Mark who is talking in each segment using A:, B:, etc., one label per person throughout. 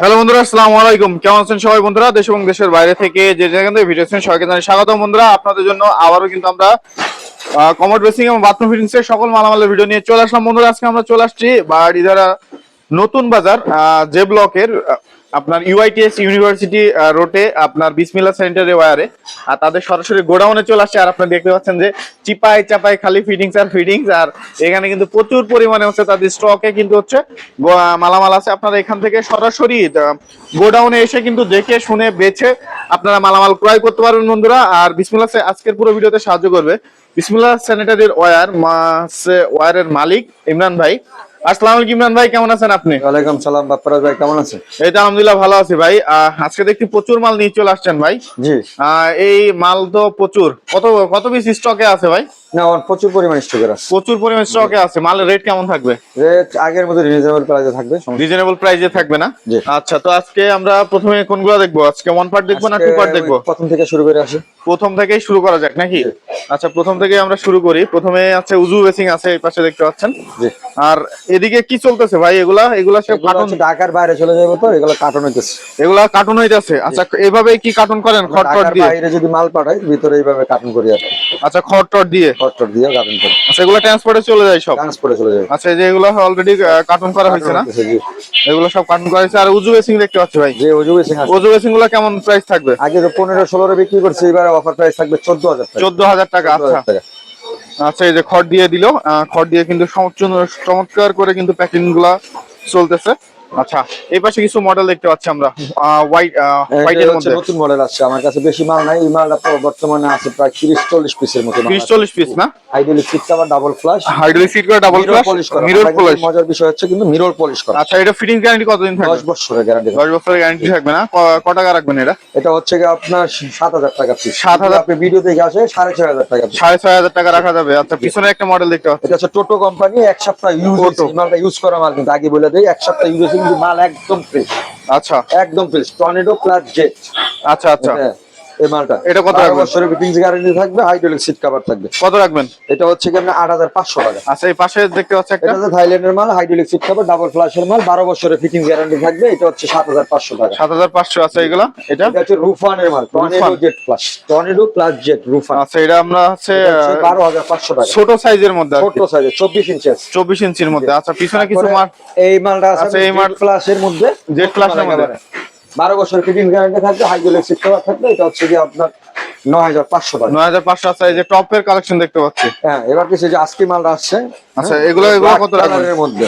A: Hello বন্ধুরা, আসসালামু আলাইকুম। কেমন আছেন সবাই বন্ধুরা? দেশ এবং দেশের বাইরে থেকে যে যেখান থেকে ভিডিও দেখছেন, সবাইকে জানাই স্বাগত বন্ধুরা। আপনাদের জন্য আবারও কিন্তু আমরা কমোড বেসিং এবং বাথরুম ফিটিংস এর সকল মালামালের ভিডিও নিয়ে চলে আসলাম। বন্ধুরা, আজকে আমরা চলে আসছি বাড়িধারা নতুন বাজার যে ব্লকের আপনার ইউআইটিএস ইউনিভার্সিটি রোডে আপনার বিসমিল্লা সেন্টারে ওয়ারে আর তাদের সরাসরি গোডাউনে চলে আসছে। আর আপনারা দেখতে পাচ্ছেন যে চিপাই চাপাই খালি ফিটিংস আর ফিটিংস আর এখানে কিন্তু প্রচুর পরিমাণে হচ্ছে তাদের স্টকে কিন্তু হচ্ছে মালামাল আছে। আপনারা এখান থেকে সরাসরি গোডাউনে এসে কিন্তু দেখে, শুনে, বেছে আপনারা মালামাল ক্রয় করতে পারবেন বন্ধুরা। আর বিসমিল্লা আজকের পুরো ভিডিওতে সাহায্য করবে। বিসমিল্লা স্যানিটারির ওয়ার ওয়ারের মালিক ইমরান ভাই। আসসালামু আলাইকুম ভাই কেমন আছেন আপনি?
B: ওয়ালাইকুম সালাম বাপ্পারাজ ভাই কেমন আছেন?
A: এই তো আলহামদুলিল্লাহ ভালো আছি ভাই। আহ, আজকে দেখছি প্রচুর মাল নিয়ে চলে আসছেন ভাই।
B: জি।
A: এই মাল তো প্রচুর। কত কত পিস স্টকে আছে ভাই?
B: না আমার প্রচুর পরিমাণ আছে।
A: প্রচুর পরিমাণ স্টকে আছে। মালের রেট কেমন থাকবে?
B: রেট আগের মতো রিজনেবল প্রাইসে থাকবে
A: রিজনেবল প্রাইসে থাকবে না? আচ্ছা তো আজকে আমরা প্রথমে কোনগুলো দেখব? আজকে ওয়ান পার্ট দেখব না টু পার্ট দেখব?
B: প্রথম থেকে শুরু করে আসি।
A: প্রথম থেকেই শুরু করা যাক নাকি? আচ্ছা প্রথম থেকে আমরা শুরু করি। প্রথমে আছে উজু বেসিং আছে এই পাশে দেখতে পাচ্ছেন। আর এদিকে কি চলতেছে ভাই? এগুলা এগুলা সব
B: ঢাকার বাইরে চলে যাবে তো এগুলো কার্টন হইতেছে।
A: এগুলা কার্টুন হইতাছে? আচ্ছা এভাবে কি কার্টুন করেন? খড় দিয়ে?
B: বাইরে যদি মাল পাঠাই ভিতরে এইভাবে কার্টন করি আর
A: আচ্ছা খড় দিয়ে?
B: দিয়ে করি।
A: আচ্ছা এগুলো ট্রান্সপোর্টে চলে যায় সব?
B: ট্রান্সপোর্টে চলে যাবে
A: আচ্ছা এই যে এগুলো অলরেডি কার্টুন করা হয়েছে না? এগুলো সব কার্টুন করা হয়েছে। আর উজু বেসিং দেখতে পাচ্ছি ভাই।
B: যে ওজু বেশি আছে।
A: উজু বেসিংগুলো কেমন প্রাইস থাকবে?
B: আগে তো পনেরো ষোলোরে বিক্রি করছে এবার অফার প্রাইস থাকবে চোদ্দ হাজার টাকা।
A: চোদ্দ হাজার টাকা
B: 14,000
A: আচ্ছা। আচ্ছা এই যে খড় দিয়ে দিল খড় দিয়ে কিন্তু চমৎকার করে কিন্তু প্যাকিংগুলা চলতেছে। আচ্ছা এই পাশে কিছু মডেল দেখতে পাচ্ছি আমরা হোয়াইট হোয়াইটের
B: এটা হচ্ছে
A: মধ্যে।
B: নতুন মডেল আসছে আমার কাছে বেশি মাল নাই এই মালটা বর্তমানে আছে প্রায় তিরিশ চল্লিশ পিসের মতো
A: তিরিশ চল্লিশ পিস না?
B: Ideally seat double flush
A: hydraulic seat করে। ডাবল
B: করা
A: মিরর পলিশ
B: মজার বিষয় হচ্ছে কিন্তু মিরর পলিশ করা।
A: আচ্ছা এটা ফিটিং গ্যারান্টি কতদিন থাকবে?
B: দশ বছরের গ্যারান্টি
A: দশ বছরের গ্যারান্টি থাকবে না? ক- ক টাকা রাখবেন এটা?
B: এটা হচ্ছে গিয়ে আপনার সাত হাজার টাকা পিস
A: 7,000
B: আপনি ভিডিও দেখে আসে সাড়ে ছয় হাজার টাকা piece।
A: সাড়ে ছয় হাজার টাকা রাখা যাবে। আচ্ছা পিছনে একটা মডেল দেখতে পাচ্ছি।
B: এটা হচ্ছে টোটো কোম্পানি এক সপ্তাহ ইউজ। মালটা ইউজ করা মাল কিন্তু আগে বলে দেয় এক সপ্তাহ ইউজ কিন্তু মাল একদম ফ্রেশ
A: আচ্ছা।
B: একদম ফ্রেশ টর্নেডো প্লাস জেট
A: আচ্ছা আচ্ছা।
B: এই মালটা।
A: এটা কত রাখবেন?
B: বছরের ফিটিংস গ্যারান্টি থাকবে হাইড্রোলিক সিট কভার থাকবে।
A: কত রাখবেন?
B: এটা হচ্ছে কি হাজার পাঁচশো টাকা।
A: আচ্ছা এই পাশে দেখতে পাচ্ছি একটা।
B: এটা থাইল্যান্ডের মাল হাইড্রোলিক সিট কভার ডাবল ফ্লাশের মাল বারো বছরের ফিটিং গ্যারান্টি থাকবে এটা হচ্ছে সাত হাজার পাঁচশো টাকা।
A: সাত হাজার পাঁচশো আছে এগুলা? এটা?
B: এটা হচ্ছে রুফানের মাল Tornado
A: Rufan.
B: Jet Plus Tornado Plus Jet Rufan.
A: আচ্ছা এটা আমরা হচ্ছে
B: বারো হাজার পাঁচশো টাকা।
A: ছোট সাইজের মধ্যে
B: ছোট
A: কি।
B: সাইজে চব্বিশ ইঞ্চি আছে
A: চব্বিশ ইঞ্চির মধ্যে। আচ্ছা পিছনে কিছু মাল
B: এই মালটা আছে
A: আচ্ছা, এই মাল-
B: প্লাসের মধ্যে
A: জেট প্লাসের মধ্যে।
B: বারো বছর ফিটিং গ্যারান্টি থাকবে হাইড্রোলিক সিট কভার থাকবে এটা হচ্ছে কি আপনার নয় হাজার পাঁচশো টাকা।
A: নয় হাজার পাঁচশো আছে এই যে টপের কালেকশন দেখতে পাচ্ছি।
B: হ্যাঁ এবার কিছু যে আজকে মালটা আসছে
A: আচ্ছা,
B: হ্যাঁ,
A: এগুলো- এগুলো কত?
B: এর মধ্যে।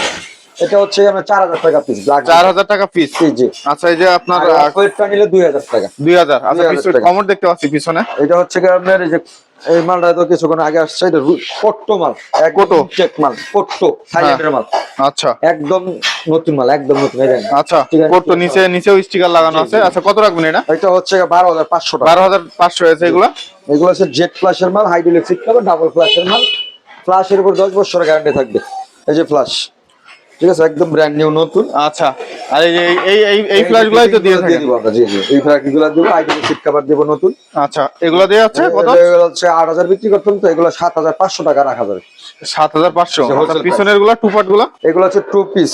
B: এটা হচ্ছে আপনার চার হাজার টাকা পিস
A: চার হাজার টাকা পিস
B: জি
A: আচ্ছা এই যে আপনার
B: নিলে দুই হাজার টাকা।
A: দুই হাজার। আচ্ছা
B: 2000
A: পিছনে কমর দেখতে পাচ্ছি পিছনে।
B: এটা হচ্ছে কি আপনার এই যে এই মালটা তো কিছুক্ষণ আগে আসছে এটা পট্টো মাল এক
A: কোটো।
B: চেক মাল পট্টো থাইল্যান্ডের মাল।
A: আচ্ছা।
B: একদম নতুন মাল একদম নতুন এই
A: আচ্ছা। কোট নিচে নিচেও স্টিকার লাগানো আছে। আচ্ছা কত রাখবেন এটা?
B: এটা হচ্ছে বারো হাজার পাঁচশো টাকা।
A: বারো হাজার পাঁচশো আছে এগুলা?
B: এগুলো হচ্ছে জেট ফ্লাশের মাল হাইড্রোলিক সিট ডাবল ফ্লাশের মাল। ফ্লাশের উপর দশ বছরের গ্যারান্টি থাকবে। এই যে ফ্লাশ ঠিক আছে একদম ব্র্যান্ড নিউ নতুন।
A: আচ্ছা আর এই এই এই এই ফ্ল্যাশ গুলাই তো দিয়ে থাকি
B: দিব আমরা জি জি। এই ফ্ল্যাশগুলো দিব হাইড্রোলিক সিট কভার দেব নতুন।
A: আচ্ছা এগুলো দেয়া আছে কত?
B: এগুলো হচ্ছে আট হাজার বিক্রি করতাম তো এগুলো সাত হাজার পাঁচশো টাকা রাখা যাবে।
A: সাত হাজার পাঁচশো।
B: আচ্ছা, wholesale
A: পিছনেরগুলা টু পার্টগুলা?
B: এগুলো হচ্ছে টু পিস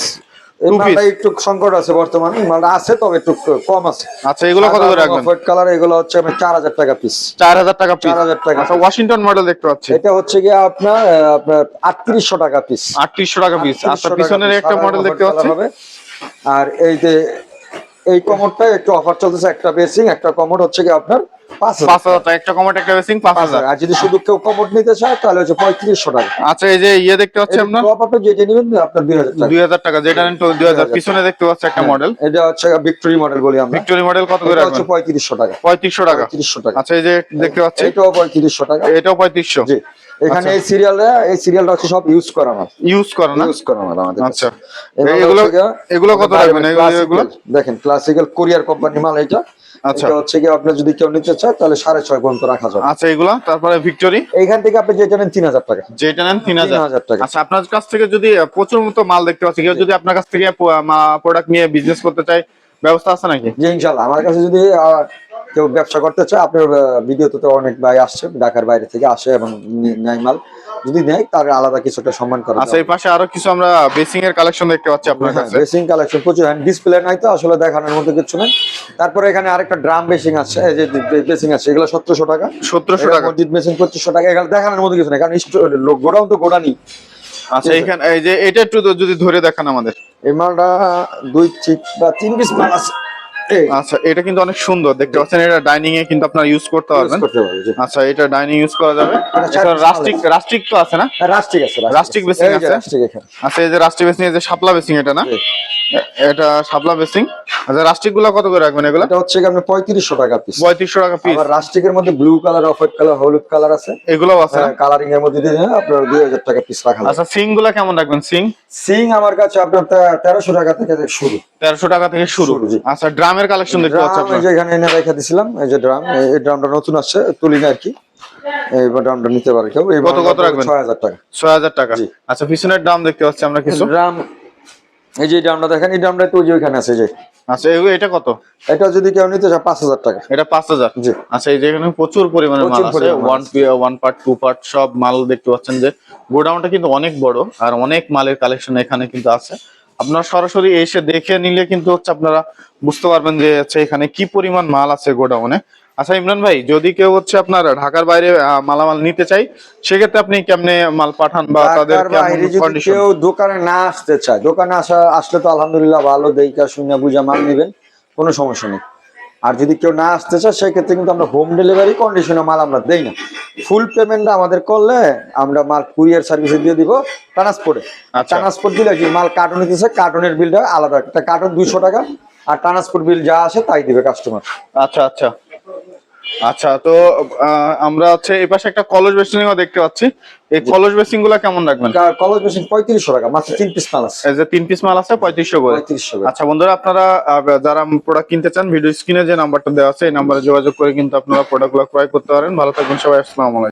B: মালটা একটু সংকট আছে বর্তমানে মালটা আছে তবে একটু কম আছে।
A: আচ্ছা এগুলো কত করে রাখবেন?
B: হোয়াইট কালার এগুলো হচ্ছে আমি চার হাজার টাকা পিস
A: চার হাজার টাকা পিস
B: 4,000 টাকা
A: আচ্ছা ওয়াশিংটন মডেল দেখতে পাচ্ছি।
B: এটা হচ্ছে গিয়ে আপনার আপনার আটত্রিশশো টাকা পিস
A: আটত্রিশশো টাকা পিস আচ্ছা পিছনের একটা মডেল দেখতে পাচ্ছি।
B: আর এই যে এই কমোডটা একটু অফার চলতেছে একটা বেসিং একটা কমোড হচ্ছে কি আপনার পাঁচ হাজার।
A: টাকা একটা একটা বেসিং পাঁচ হাজার।
B: আর যদি শুধু কেউ কমোড নিতে চায় তাহলে হচ্ছে পঁয়ত্রিশশো টাকা।
A: আচ্ছা এই যে ইয়ে দেখতে পাচ্ছি আপনার
B: টপ আপে যেটা নেবেন আপনার দুই হাজার টাকা।
A: দুই হাজার টাকা যেটা নেন দুই হাজার। পিছনে দেখতে পাচ্ছি একটা মডেল
B: এটা হচ্ছে ভিক্টোরি মডেল বলি আমরা।
A: ভিক্টোরি মডেল কত করে
B: হচ্ছে পঁয়ত্রিশশো টাকা।
A: পঁয়ত্রিশশো টাকা।
B: পঁয়ত্রিশশো টাকা।
A: আচ্ছা এই যে দেখতে পাচ্ছি।
B: এটাও পঁয়ত্রিশশো টাকা।
A: এটাও পঁয়ত্রিশশো।
B: জি। এখানে
A: আচ্ছা।
B: এই সিরিয়ালটা এই সিরিয়ালটা হচ্ছে সব ইউজ করা মাল
A: ইউজ করে না?
B: ইউজ করা মাল আমাদের
A: আচ্ছা।
B: এগুলো
A: এগুলো কত এগুলো
B: Classical,
A: এগুলো?
B: দেখেন ক্লাসিক্যাল কোরিয়ার কোম্পানি মাল এটা
A: আচ্ছা।
B: হচ্ছে কি আপনি যদি কেউ নিতে চায় তাহলে সাড়ে ছয় পর্যন্ত রাখা যাবে।
A: আচ্ছা এগুলা? তারপরে ভিক্টোরি
B: এইখান থেকে আপনি যেটা নেন তিন হাজার টাকা।
A: যেটা নেন তিন হাজার।
B: 3000 টাকা।
A: আচ্ছা আপনার কাছ থেকে যদি প্রচুর মতো মাল দেখতে পাচ্ছি কেউ যদি আপনার কাছ থেকে প্রোডাক্ট নিয়ে বিজনেস করতে চায় ব্যবস্থা আছে নাকি?
B: যে ইনশাল্লাহ। আমার কাছে যদি কেউ ব্যবসা করতে চায় আপনার ভিডিওতে তো অনেক ভাই আসছে ঢাকার বাইরে থেকে আসে এবং নেয় মাল। যদি নেয় তার আলাদা কিছু একটা সম্মান করা
A: আচ্ছা এই পাশে আরও কিছু আমরা বেসিং এর কালেকশন দেখতে পাচ্ছি আপনার
B: হ্যাঁ
A: কাছে।
B: বেসিং কালেকশন প্রচুর হ্যান্ড ডিসপ্লে নাই তো আসলে দেখানোর মতো কিছু নেই। তারপরে এখানে আরেকটা ড্রাম বেসিং আছে এই যে বেসিং আছে এগুলো সতেরোশো টাকা।
A: সতেরোশো টাকা।
B: মসজিদ মেশিন পঁচিশশো টাকা এখানে দেখানোর মতো কিছু নেই কারণ লোক গোডাউন তো গোডানি
A: আচ্ছা এখানে এই যে এটা একটু যদি ধরে দেখান আমাদের।
B: এই মালটা দুই চিপ বা তিন পিস মাল আছে।
A: আচ্ছা এটা কিন্তু অনেক সুন্দর। দেখতে পাচ্ছেন এটা ডাইনিং এ কিন্তু আপনারা ইউজ করতে পারবেন। আচ্ছা এটা ডাইনিং ইউজ করা যাবে।
B: এটা চার piece
A: রাস্টিক রাস্টিক তো আছে না?
B: হ্যাঁ, রাস্টিক আছে
A: রাস্টিক বেসিং আছে? আচ্ছা এই যে রাস্টিক বেসিং এই যে শাপলা বেসিং এটা না? এটা শাপলা বেসিং আচ্ছা রাস্টিকগুলা কত করে রাখবেন এগুলা?
B: এটা হচ্ছে আপনার পঁয়ত্রিশশো টাকা পিস
A: পঁয়ত্রিশশো টাকা পিস
B: রাস্টিকের মধ্যে blue colour off white colour হলুদ কালার আছে।
A: এগুলোও আছে
B: কালারিং এর মধ্যে দিয়ে আপনার দুই হাজার টাকা পিস রাখা
A: আচ্ছা সিংগুলা কেমন রাখবেন সিং?
B: সিং আমার কাছে আপনার তেরোশো টাকা থেকে শুরু।
A: তেরোশো টাকা থেকে শুরু।
B: শুরু, জি।
A: ড্রামের কালেকশন দেখতে পাচ্ছি
B: ড্রাম এই যে এখানে এনে রেখে দিছিলাম এই যে ড্রাম এই ড্রামটা নতুন আসছে তুলি না আর কি। এই ড্রামটা নিতে পারে কেউ। এই
A: কত কত রাখবেন?
B: ছয় হাজার টাকা।
A: ছয় হাজার টাকা। আচ্ছা পিছনের ড্রাম দেখতে পাচ্ছি আমরা কিছু।
B: ড্রাম এই যে ড্রামটা দেখেন এই ড্রামটা তো ওইখানে আছে যে।
A: আচ্ছা এটা কত?
B: এটা যদি কেউ নিতে চায় পাঁচ হাজার টাকা।
A: এটা পাঁচ হাজার?
B: জি।
A: আচ্ছা এই যে এখানে প্রচুর পরিমাণে মাল আছে।
B: পরিমাণে মাল
A: one one part two part সব মাল দেখতে পাচ্ছেন যে। গোডাউনটা কিন্তু অনেক বড় আর অনেক মালের কালেকশন এখানে কিন্তু আছে। আপনারা সরাসরি এসে দেখে নিলে কিন্তু হচ্ছে আপনারা বুঝতে পারবেন যে হচ্ছে এখানে কি পরিমাণ মাল আছে গোডাউনে। আচ্ছা ইমরান ভাই যদি কেউ হচ্ছে আপনার ঢাকার বাইরে মালামাল নিতে চাই সেক্ষেত্রে আপনি কেমনে মাল পাঠান বা তাদের
B: কেউ দোকানে না আসতে চায় দোকানে আসা আসলে তো আলহামদুলিল্লাহ ভালো দেখা শুনে বুঝা মাল নেবেন কোনো সমস্যা নেই। আর যদি কেউ না আসতে চায় সেক্ষেত্রে কিন্তু আমরা হোম ডেলিভারি কন্ডিশনে মাল আমরা দেই না। ফুল পেমেন্ট আমাদের করলে আমরা মাল কুরিয়ার সার্ভিসে দিয়ে দিব ট্রান্সপোর্টে
A: আর
B: ট্রান্সপোর্ট দিলে কি মাল কার্টুন দিতেছে কার্টনের বিলটা আলাদা। একটা কার্টুন দুইশো টাকা আর ট্রান্সপোর্ট বিল যা আছে তাই দিবে কাস্টমার
A: আচ্ছা আচ্ছা। আচ্ছা তো আমরা হচ্ছে এই পাশে একটা কলস বেসিং দেখতে পাচ্ছি। এই কলস বেসিংগুলা কেমন রাখবেন?
B: কলস বেসিন পঁয়ত্রিশশো টাকা মাত্র তিন পিস মাল আছে।
A: এই যে তিন পিস মাল আছে পঁয়ত্রিশশো করে। আচ্ছা বন্ধুরা আপনারা যারা প্রোডাক্ট কিনতে চান ভিডিও স্ক্রিনে যে নাম্বারটা দেওয়া আছে এই নাম্বারে যোগাযোগ করে কিন্তু আপনারা প্রোডাক্টগুলো ক্রয় করতে পারেন। ভালো থাকবেন সবাই আসসালামু আলাইকুম।